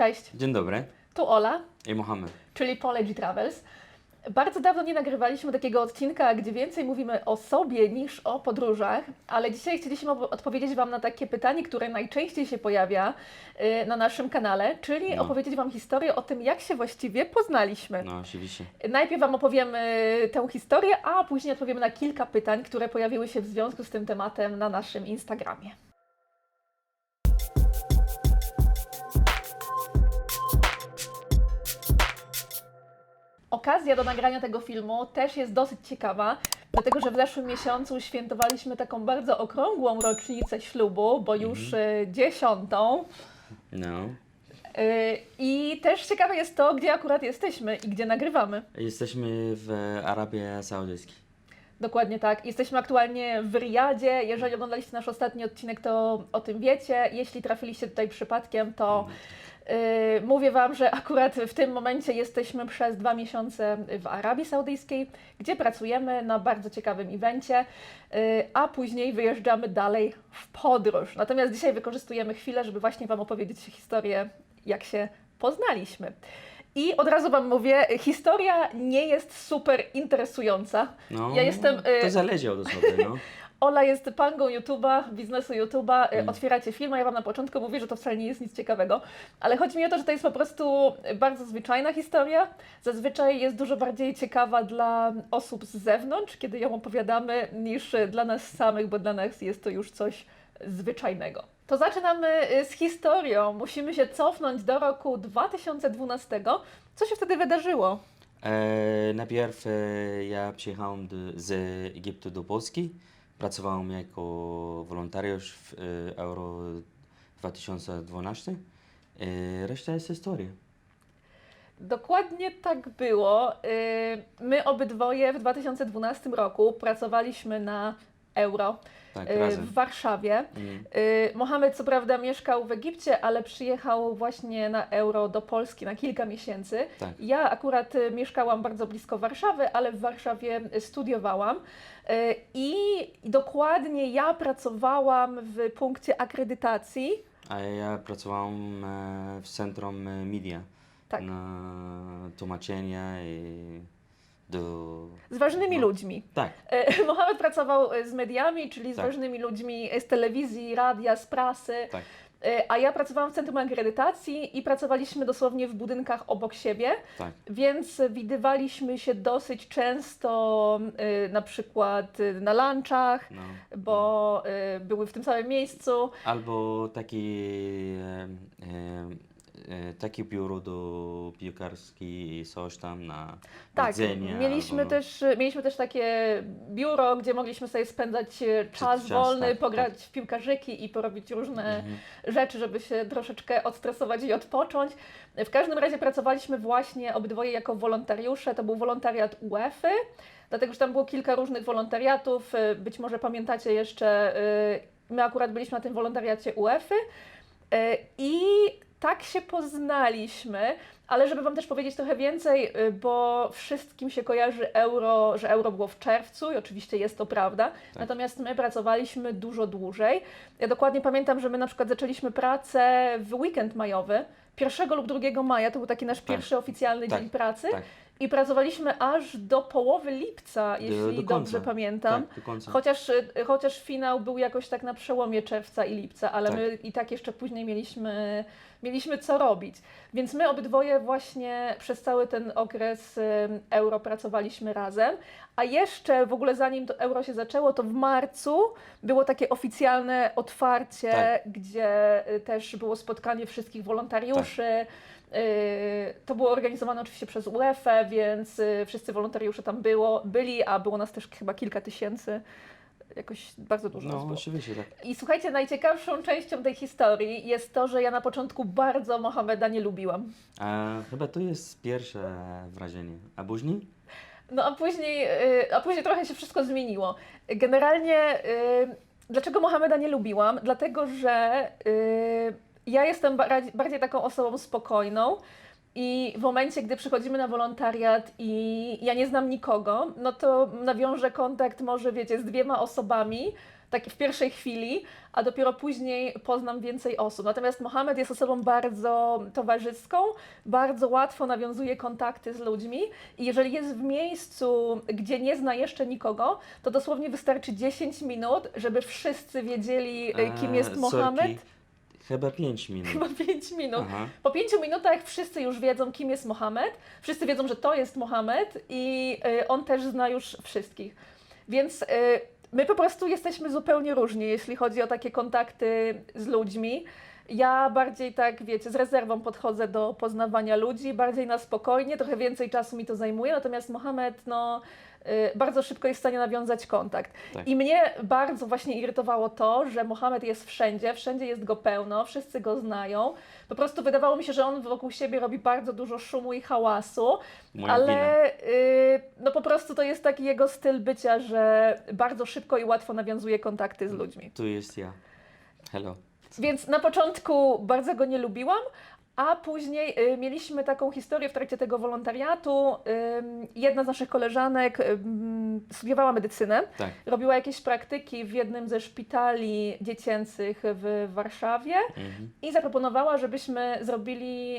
Cześć, Dzień dobry. tu Ola, I Mohamed. czyli Polegi Travels. Bardzo dawno nie nagrywaliśmy takiego odcinka, gdzie więcej mówimy o sobie niż o podróżach, ale dzisiaj chcieliśmy odpowiedzieć Wam na takie pytanie, które najczęściej się pojawia y, na naszym kanale, czyli No. opowiedzieć Wam historię o tym, jak się właściwie poznaliśmy. No, oczywiście. Najpierw Wam opowiemy tę historię, a później odpowiemy na kilka pytań, które pojawiły się w związku z tym tematem na naszym Instagramie. Okazja do nagrania tego filmu też jest dosyć ciekawa, dlatego że w zeszłym miesiącu świętowaliśmy taką bardzo okrągłą rocznicę ślubu, bo już y, dziesiątą. No. Y, I też ciekawe jest to, gdzie akurat jesteśmy i gdzie nagrywamy. Jesteśmy w Arabii Saudyjskiej. Dokładnie tak. Jesteśmy aktualnie w Riyadzie. Jeżeli oglądaliście nasz ostatni odcinek, to o tym wiecie. Jeśli trafiliście tutaj przypadkiem, to yy, mówię Wam, że akurat w tym momencie jesteśmy przez dwa miesiące w Arabii Saudyjskiej, gdzie pracujemy na bardzo ciekawym evencie, yy, a później wyjeżdżamy dalej w podróż. Natomiast dzisiaj wykorzystujemy chwilę, żeby właśnie Wam opowiedzieć historię, jak się poznaliśmy. I od razu Wam mówię, historia nie jest super interesująca. No, Ja jestem, y- To zależy od osoby, no. Ola jest pangą YouTube'a, biznesu YouTube'a, y, Mm. otwieracie film, a ja Wam na początku mówię, że to wcale nie jest nic ciekawego, ale chodzi mi o to, że to jest po prostu bardzo zwyczajna historia. Zazwyczaj jest dużo bardziej ciekawa dla osób z zewnątrz, kiedy ją opowiadamy, niż dla nas samych, bo dla nas jest to już coś zwyczajnego. To zaczynamy y, z historią. Musimy się cofnąć do roku 2012. Co się wtedy wydarzyło? E, najpierw e, ja przyjechałem do, z Egiptu do Polski. Pracowałem jako wolontariusz w e, Euro 2012. E, reszta jest historia. Dokładnie tak było. Y, My obydwoje w 2012 roku pracowaliśmy na euro Tak, y, w Warszawie. Mm. Y, Mohamed co prawda mieszkał w Egipcie, ale przyjechał właśnie na euro do Polski na kilka miesięcy. Tak. Ja akurat y, mieszkałam bardzo blisko Warszawy, ale w Warszawie studiowałam. I dokładnie ja pracowałam w punkcie akredytacji. A ja pracowałem e, w Centrum e, Media Tak. na tłumaczenia i. Z ważnymi No. ludźmi. Tak, E, Mohamed pracował e, z mediami, czyli z Tak. ważnymi ludźmi z telewizji, radia, z prasy, tak. e, a ja pracowałam w centrum akredytacji i pracowaliśmy dosłownie w budynkach obok siebie, Tak. więc widywaliśmy się dosyć często, e, na przykład e, na lunchach, No. bo e, były w tym samym miejscu. Albo taki, e, e, e, takie biuro do piłkarskiej i coś tam na Tak, jedzenie. mieliśmy, albo, też, mieliśmy też takie biuro, gdzie mogliśmy sobie spędzać e, czas czas, wolny, tak, pograć w piłkarzyki i porobić różne Mhm. rzeczy, żeby się troszeczkę odstresować i odpocząć. W każdym razie pracowaliśmy właśnie obydwoje jako wolontariusze. To był wolontariat UEFA, dlatego że tam było kilka różnych wolontariatów. Y, Być może pamiętacie jeszcze, my akurat byliśmy na tym wolontariacie UEFA i tak się poznaliśmy. Ale żeby Wam też powiedzieć trochę więcej, y, bo wszystkim się kojarzy euro, że euro było w czerwcu i oczywiście jest to prawda. Natomiast my pracowaliśmy dużo dłużej. Ja dokładnie pamiętam, że my na przykład zaczęliśmy pracę w weekend majowy. 1 lub 2 maja to był taki nasz Tak. pierwszy oficjalny Tak, dzień pracy. tak. I pracowaliśmy aż do połowy lipca, jeśli do dobrze pamiętam. Tak, do końca. Chociaż, y, chociaż finał był jakoś tak na przełomie czerwca i lipca, ale Tak. my i tak jeszcze później mieliśmy, mieliśmy co robić. Więc my obydwoje właśnie przez cały ten okres y, euro pracowaliśmy razem. A jeszcze w ogóle zanim to euro się zaczęło, to w marcu było takie oficjalne otwarcie, Tak. gdzie y, też było spotkanie wszystkich wolontariuszy. Y, To było organizowane oczywiście przez UEFA, więc y, wszyscy wolontariusze tam było, byli, a było nas też chyba kilka tysięcy. Jakoś bardzo dużo No, oczywiście, tak. I słuchajcie, najciekawszą częścią tej historii jest to, że ja na początku bardzo Mohameda nie lubiłam. A, chyba to jest pierwsze wrażenie. A później? No a później, y, a później trochę się wszystko zmieniło. Generalnie, y, dlaczego Mohameda nie lubiłam? Dlatego, że y, ja jestem bardziej, taką osobą spokojną. I w momencie, gdy przychodzimy na wolontariat i ja nie znam nikogo, no to nawiążę kontakt może, wiecie, z dwiema osobami, tak w pierwszej chwili, a dopiero później poznam więcej osób. Natomiast Mohamed jest osobą bardzo towarzyską, bardzo łatwo nawiązuje kontakty z ludźmi i jeżeli jest w miejscu, gdzie nie zna jeszcze nikogo, to dosłownie wystarczy 10 minut, żeby wszyscy wiedzieli, y, kim jest Mohamed. sorki, Chyba 5 minut. Chyba 5 minut. Aha. Po pięciu minutach wszyscy już wiedzą, kim jest Mohamed, wszyscy wiedzą, że to jest Mohamed i y, on też zna już wszystkich. Więc y, my po prostu jesteśmy zupełnie różni, jeśli chodzi o takie kontakty z ludźmi. Ja bardziej tak, wiecie, z rezerwą podchodzę do poznawania ludzi, bardziej na spokojnie, trochę więcej czasu mi to zajmuje, natomiast Mohamed, no, bardzo szybko jest w stanie nawiązać kontakt. Tak. I mnie bardzo właśnie irytowało to, że Mohamed jest wszędzie, wszędzie jest go pełno, wszyscy go znają. Po prostu wydawało mi się, że on wokół siebie robi bardzo dużo szumu i hałasu, Moja ale y, no po prostu to jest taki jego styl bycia, że bardzo szybko i łatwo nawiązuje kontakty z ludźmi. Tu jest ja. Hello. Więc na początku bardzo go nie lubiłam, a później y, mieliśmy taką historię w trakcie tego wolontariatu. Ym, jedna z naszych koleżanek ym, studiowała medycynę, Tak. robiła jakieś praktyki w jednym ze szpitali dziecięcych w Warszawie Mhm. i zaproponowała, żebyśmy zrobili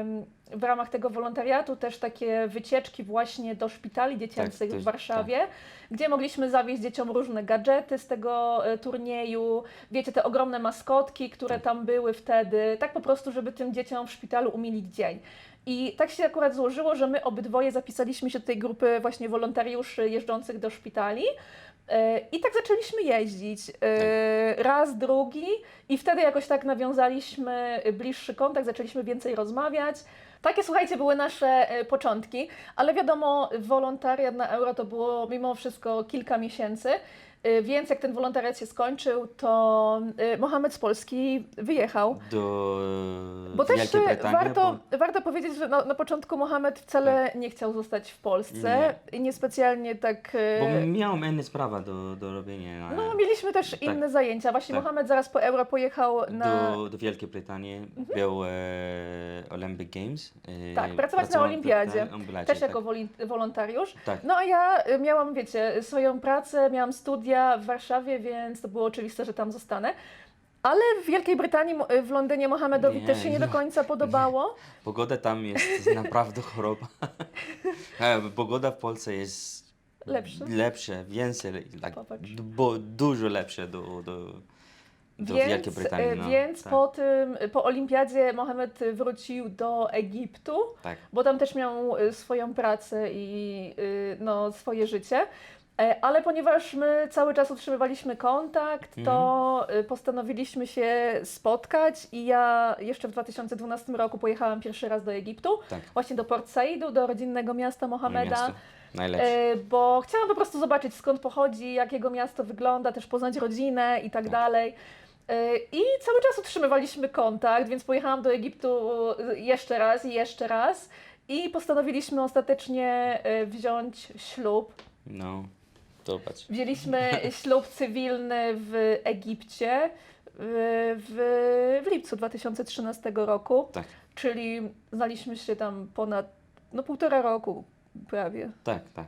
ym, w ramach tego wolontariatu też takie wycieczki właśnie do szpitali dziecięcych Tak, w Warszawie, gdzie mogliśmy zawieźć dzieciom różne gadżety z tego e, turnieju, wiecie, te ogromne maskotki, które Tak. tam były wtedy, tak po prostu, żeby tym dzieciom w szpitalu umilić dzień. I tak się akurat złożyło, że my obydwoje zapisaliśmy się do tej grupy właśnie wolontariuszy jeżdżących do szpitali. E, I tak zaczęliśmy jeździć. e, Raz, drugi, i wtedy jakoś tak nawiązaliśmy bliższy kontakt, zaczęliśmy więcej rozmawiać. Takie, słuchajcie, były nasze e, początki, ale wiadomo, wolontariat na euro to było mimo wszystko kilka miesięcy. E, Więc jak ten wolontariat się skończył, to e, Mohamed z Polski wyjechał. Do e, Bo też e, Brytanii. warto, warto powiedzieć, że na, na początku Mohamed wcale nie chciał zostać w Polsce i niespecjalnie tak. Bo, bo miałem inne sprawa do, do robienia. e, No, mieliśmy też Tak. inne zajęcia. Właśnie Tak. Mohamed zaraz po euro pojechał na. Mhm. do, do Wielkiej Brytanii. Był e, Olympic Games. e, Tak, pracować na Olimpiadzie. Na olimpiadzie Też tak. jako woli- wolontariusz. Tak. No a ja y, miałam, wiecie, swoją pracę, miałam studia w Warszawie, więc to było oczywiste, że tam zostanę. Ale w Wielkiej Brytanii, w Londynie Mohamedowi Nie, też się nie do końca podobało. Pogoda tam jest naprawdę choroba. E, Pogoda w Polsce jest Lepsza? lepsze, więcej, Popatrz. bo dużo lepsze do, do, do Więc, Wielkiej Brytanii. y, No. więc tak, po tym, po Olimpiadzie Mohamed wrócił do Egiptu. tak. bo tam też miał y, swoją pracę i no, swoje życie. E, Ale ponieważ my cały czas utrzymywaliśmy kontakt, to y, postanowiliśmy się spotkać i ja jeszcze w 2012 roku pojechałam pierwszy raz do Egiptu, tak. właśnie do Port Saidu, do rodzinnego miasta Mohameda. Miasto. Najlepsze. E, bo chciałam po prostu zobaczyć skąd pochodzi, jak jego miasto wygląda, też poznać rodzinę i tak Tak. dalej. E, I cały czas utrzymywaliśmy kontakt, więc pojechałam do Egiptu jeszcze raz i jeszcze raz. I postanowiliśmy ostatecznie e, wziąć ślub. No, zobacz. Wzięliśmy ślub cywilny w Egipcie w, w, lipcu 2013 roku, Tak, czyli znaliśmy się tam ponad no, półtora roku prawie. tak, tak.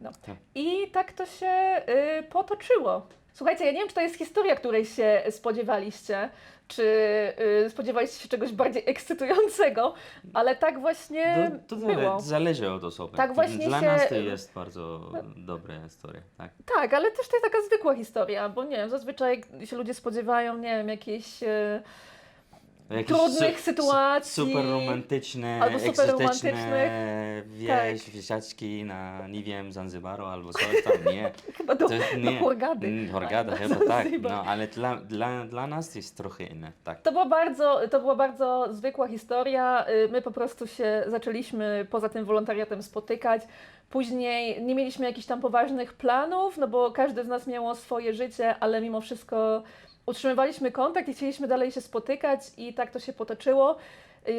No. Tak. I tak to się y, potoczyło. Słuchajcie, ja nie wiem, czy to jest historia, której się spodziewaliście, czy y, spodziewaliście się czegoś bardziej ekscytującego, ale tak właśnie To, to było. zale, zależy od osoby. Tak właśnie Dla się- nas to jest bardzo dobra historia. Tak. Tak, ale też to jest taka zwykła historia, bo nie wiem, zazwyczaj się ludzie spodziewają, nie wiem, Jakieś trudnych su- sytuacji. Super romantyczne, Albo super egzotyczne romantycznych. wieś, Tak. wiesiaczki na, nie wiem, Zanzibaru albo coś tam, nie. chyba do, To, do nie. Hurgady. Mm, Hurgada chyba, tak. No, ale dla, dla, dla nas jest trochę inne, tak. To była, bardzo, to była bardzo zwykła historia. Y, My po prostu się zaczęliśmy poza tym wolontariatem spotykać. Później nie mieliśmy jakichś tam poważnych planów, no bo każdy z nas miało swoje życie, ale mimo wszystko utrzymywaliśmy kontakt i chcieliśmy dalej się spotykać i tak to się potoczyło.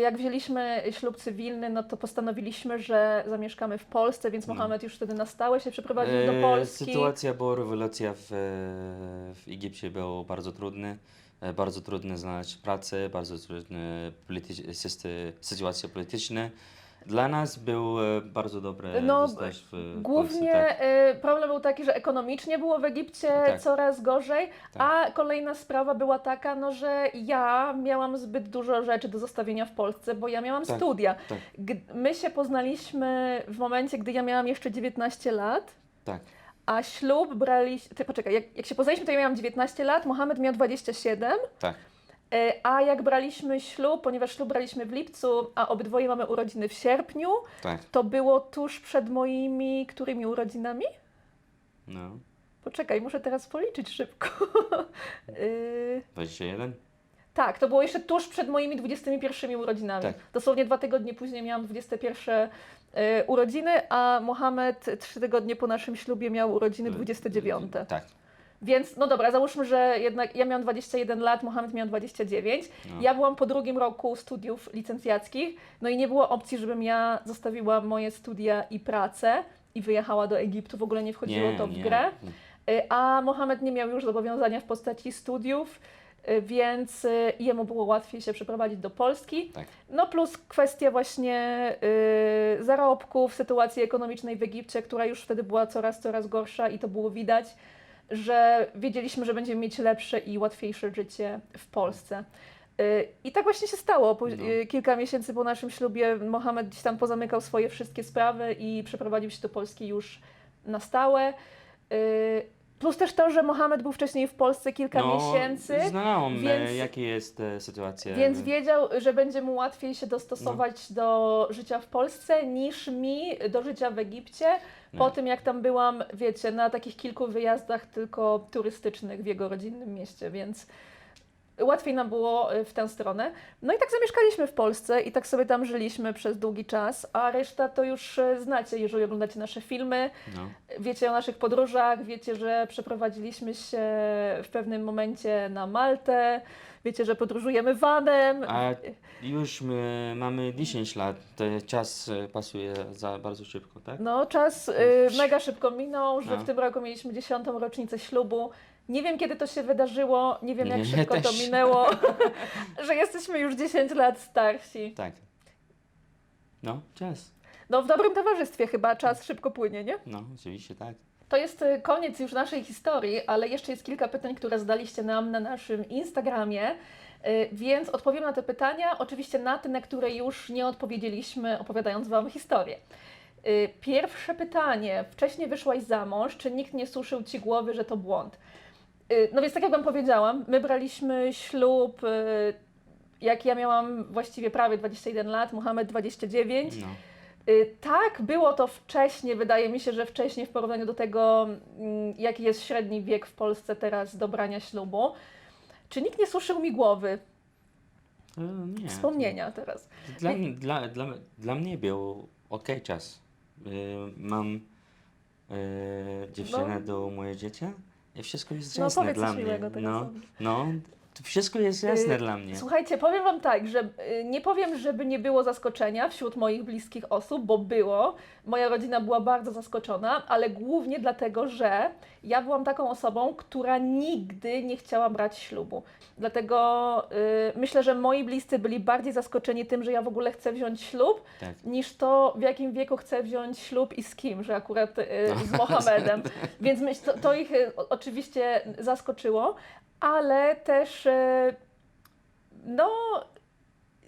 Jak wzięliśmy ślub cywilny, no to postanowiliśmy, że zamieszkamy w Polsce, więc No. Mohamed już wtedy na stałe się przeprowadził do E, Polski. Sytuacja, bo rewolucja w, w Egipcie była bardzo trudna. E, Bardzo trudno znaleźć pracę, bardzo trudne politycz- systy- sytuacja polityczna. Dla nas był e, bardzo dobre No, zostać w Głównie Polsce, tak. y, problem był taki, że ekonomicznie było w Egipcie Tak. coraz gorzej, Tak. a kolejna sprawa była taka, no, że ja miałam zbyt dużo rzeczy do zostawienia w Polsce, bo ja miałam Tak, studia. tak. My się poznaliśmy w momencie, gdy ja miałam jeszcze 19 lat, Tak, a ślub braliśmy. Poczekaj, jak, jak się poznaliśmy, to ja miałam 19 lat, Mohamed miał 27. tak. Y, A jak braliśmy ślub, ponieważ ślub braliśmy w lipcu, a obydwoje mamy urodziny w sierpniu, tak. to było tuż przed moimi którymi urodzinami? No. Poczekaj, muszę teraz policzyć szybko. Yy, 21? tak, to było jeszcze tuż przed moimi 21 urodzinami. Tak. Dosłownie dwa tygodnie później miałam 21 yy, urodziny, a Mohamed trzy tygodnie po naszym ślubie miał urodziny 29. Tak. Więc no dobra, załóżmy, że jednak ja miałam 21 lat, Mohamed miał 29. No. Ja byłam po drugim roku studiów licencjackich, no i nie było opcji, żebym ja zostawiła moje studia i pracę i wyjechała do Egiptu. W ogóle nie wchodziło to w grę. Y, A Mohamed nie miał już zobowiązania w postaci studiów, y, więc y, jemu było łatwiej się przeprowadzić do Polski. Tak. No plus kwestia właśnie y, zarobków, sytuacji ekonomicznej w Egipcie, która już wtedy była coraz, coraz gorsza i to było widać, że wiedzieliśmy, że będziemy mieć lepsze i łatwiejsze życie w Polsce. Y, I tak właśnie się stało. Póź- No. y, Kilka miesięcy po naszym ślubie Mohamed gdzieś tam pozamykał swoje wszystkie sprawy i przeprowadził się do Polski już na stałe. Y, Plus też to, że Mohamed był wcześniej w Polsce kilka miesięcy, Znałam, więc- e, jaka jest e, sytuacja. więc wiedział, że będzie mu łatwiej się dostosować No. do życia w Polsce niż mi do życia w Egipcie. Po No. tym, jak tam byłam, wiecie, na takich kilku wyjazdach tylko turystycznych w jego rodzinnym mieście, więc łatwiej nam było y, w tę stronę. No i tak zamieszkaliśmy w Polsce i tak sobie tam żyliśmy przez długi czas, a reszta to już y, znacie, jeżeli oglądacie nasze filmy. No. Wiecie o naszych podróżach, wiecie, że przeprowadziliśmy się w pewnym momencie na Maltę, wiecie, że podróżujemy vanem. A już my mamy 10 lat, to czas e, pasuje za bardzo szybko, tak? No, czas y, mega szybko minął, że No. w tym roku mieliśmy dziesiątą rocznicę ślubu. Nie wiem, kiedy to się wydarzyło, nie wiem, jak Nie, szybko to też. minęło, że jesteśmy już 10 lat starsi. Tak. No, czas. No, w dobrym towarzystwie chyba czas szybko płynie, nie? No, oczywiście tak. To jest y, koniec już naszej historii, ale jeszcze jest kilka pytań, które zadaliście nam na naszym Instagramie, y, więc odpowiem na te pytania, oczywiście na te, na które już nie odpowiedzieliśmy, opowiadając Wam historię. Y, Pierwsze pytanie. Wcześniej wyszłaś za mąż, czy nikt nie suszył Ci głowy, że to błąd? Y, No więc tak jak Wam powiedziałam, my braliśmy ślub, y, jak ja miałam właściwie prawie 21 lat, Mohamed 29. No. Y, Tak, było to wcześniej. Wydaje mi się, że wcześniej w porównaniu do tego, mm, jaki jest średni wiek w Polsce teraz do brania ślubu. Czy nikt nie suszył mi głowy? E, nie. Wspomnienia teraz. Dla, dla, dla, dla mnie był ok czas. Mam dziewczynę do mojego dziecię i wszystko jest No jasne powiedz dla coś mnie. miłego teraz. No, no, to wszystko jest jasne Y, dla mnie. Słuchajcie, powiem Wam tak, że y, nie powiem, żeby nie było zaskoczenia wśród moich bliskich osób, bo było. Moja rodzina była bardzo zaskoczona, ale głównie dlatego, że ja byłam taką osobą, która nigdy nie chciała brać ślubu. Dlatego y, myślę, że moi bliscy byli bardziej zaskoczeni tym, że ja w ogóle chcę wziąć ślub, Tak. niż to, w jakim wieku chcę wziąć ślub i z kim, że akurat y, No. z Mohamedem. Więc myśl, to, to ich y, o- oczywiście zaskoczyło, ale też y, no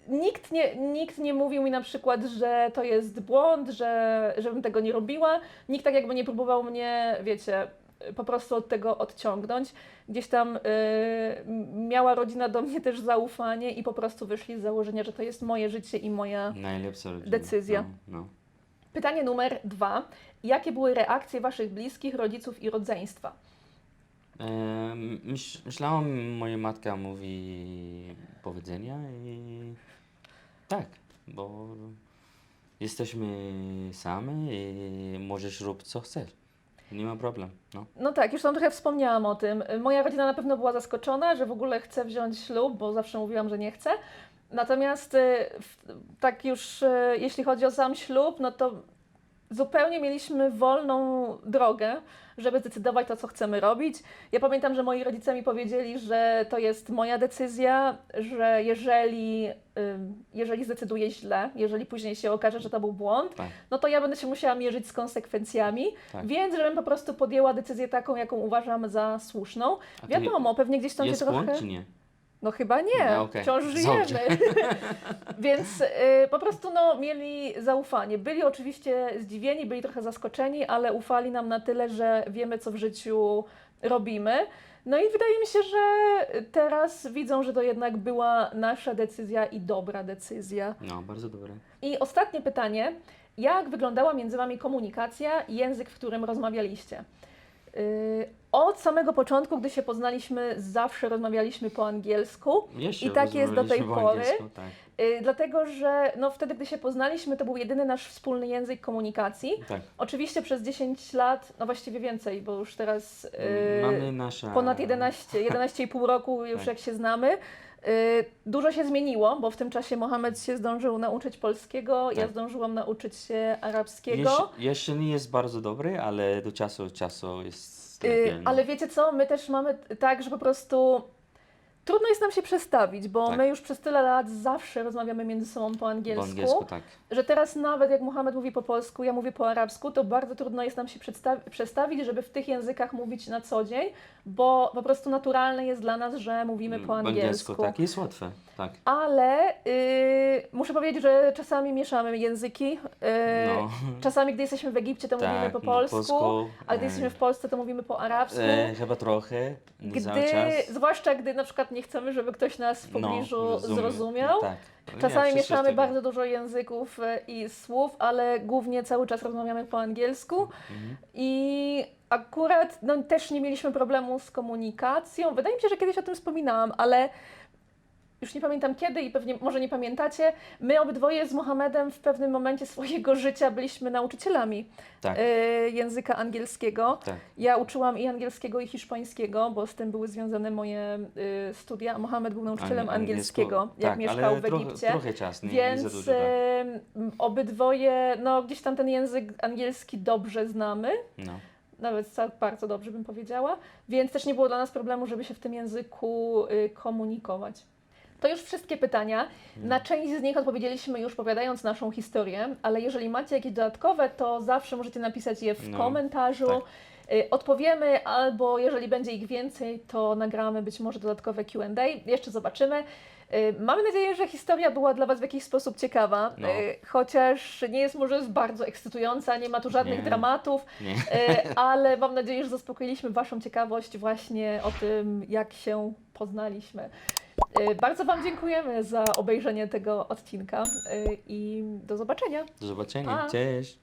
nikt nie, nikt nie mówił mi na przykład, że to jest błąd, że, żebym tego nie robiła. Nikt tak jakby nie próbował mnie, wiecie, po prostu od tego odciągnąć. Gdzieś tam y, miała rodzina do mnie też zaufanie i po prostu wyszli z założenia, że to jest moje życie i moja. Decyzja. No, no. Pytanie numer dwa. Jakie były reakcje Waszych bliskich, rodziców i rodzeństwa? Myśl, myślałam, moja matka mówi powiedzenia i tak, bo jesteśmy sami i możesz rób co chcesz. Nie ma problem. No. No tak, już tam trochę wspomniałam o tym. Moja rodzina na pewno była zaskoczona, że w ogóle chcę wziąć ślub, bo zawsze mówiłam, że nie chcę. Natomiast y, tak już y, jeśli chodzi o sam ślub, no to zupełnie mieliśmy wolną drogę, żeby zdecydować to, co chcemy robić. Ja pamiętam, że moi rodzice mi powiedzieli, że to jest moja decyzja, że jeżeli, jeżeli zdecyduję źle, jeżeli później się okaże, że to był błąd, Tak. no to ja będę się musiała mierzyć z konsekwencjami, Tak. więc żebym po prostu podjęła decyzję taką, jaką uważam za słuszną. Wiadomo, pewnie gdzieś tam się Jest trochę... błąd czy nie? No chyba nie, No, okej. wciąż żyjemy. Więc y, po prostu no, mieli zaufanie. Byli oczywiście zdziwieni, byli trochę zaskoczeni, ale ufali nam na tyle, że wiemy, co w życiu robimy. No i wydaje mi się, że teraz widzą, że to jednak była nasza decyzja i dobra decyzja. No, bardzo dobre. I ostatnie pytanie. Jak wyglądała między Wami komunikacja i język, w którym rozmawialiście? Yy, Od samego początku, gdy się poznaliśmy, zawsze rozmawialiśmy po angielsku. I tak jest do tej pory. Tak. Yy, Dlatego, że no, wtedy, gdy się poznaliśmy, to był jedyny nasz wspólny język komunikacji. tak. Oczywiście przez 10 lat, no właściwie więcej, bo już teraz yy, Mamy nasza... ponad 11, 11,5 roku już Tak. jak się znamy. Yy, Dużo się zmieniło, bo w tym czasie Mohamed się zdążył nauczyć polskiego, ja Tak. zdążyłam nauczyć się arabskiego. Jeszcze, jeszcze nie jest bardzo dobry, ale do czasu czasu jest Yy, ale wiecie co, my też mamy tak, że po prostu trudno jest nam się przestawić, bo Tak. my już przez tyle lat zawsze rozmawiamy między sobą po angielsku, Po angielsku, tak. że teraz nawet jak Mohamed mówi po polsku, ja mówię po arabsku, to bardzo trudno jest nam się przedsta- przestawić, żeby w tych językach mówić na co dzień, bo po prostu naturalne jest dla nas, że mówimy po angielsku. tak, jest łatwe, tak. Ale yy, muszę powiedzieć, że czasami mieszamy języki. Yy, No. Czasami, gdy jesteśmy w Egipcie, to mówimy tak, po no, polsku, a gdy e, jesteśmy w Polsce, to mówimy po arabsku. E, chyba trochę, nie cały Gdy, czas. zwłaszcza gdy na przykład nie chcemy, żeby ktoś nas w pobliżu no, rozumiem. zrozumiał. Tak. Nie, Czasami mieszamy bardzo dużo języków e, i słów, ale głównie cały czas rozmawiamy po angielsku. Mhm. I akurat no, też nie mieliśmy problemu z komunikacją. Wydaje mi się, że kiedyś o tym wspominałam, ale już nie pamiętam kiedy i pewnie może nie pamiętacie. My obydwoje z Mohamedem w pewnym momencie swojego życia byliśmy nauczycielami Tak, e, języka angielskiego. tak. Ja uczyłam i angielskiego, i hiszpańskiego, bo z tym były związane moje y, studia. a Mohamed był nauczycielem Ang- angielskiego, jak tak, mieszkał w trochę- Egipcie. Trochę czas, nie, nie Więc za dużo. Em, obydwoje, no gdzieś tam ten język angielski dobrze znamy, No. nawet bardzo dobrze bym powiedziała, więc też nie było dla nas problemu, żeby się w tym języku y, komunikować. To już wszystkie pytania. Na część z nich odpowiedzieliśmy już powiadając naszą historię, ale jeżeli macie jakieś dodatkowe, to zawsze możecie napisać je w No, komentarzu. tak. Y, Odpowiemy, albo jeżeli będzie ich więcej, to nagramy być może dodatkowe QA. Jeszcze zobaczymy. Y, Mamy nadzieję, że historia była dla Was w jakiś sposób ciekawa, No. y, chociaż nie jest może bardzo ekscytująca, nie ma tu żadnych Nie. dramatów, Nie. y, ale mam nadzieję, że zaspokoiliśmy Waszą ciekawość właśnie o tym, jak się poznaliśmy. Y, Bardzo Wam dziękujemy za obejrzenie tego odcinka y, i do zobaczenia. Do zobaczenia, Pa. cześć.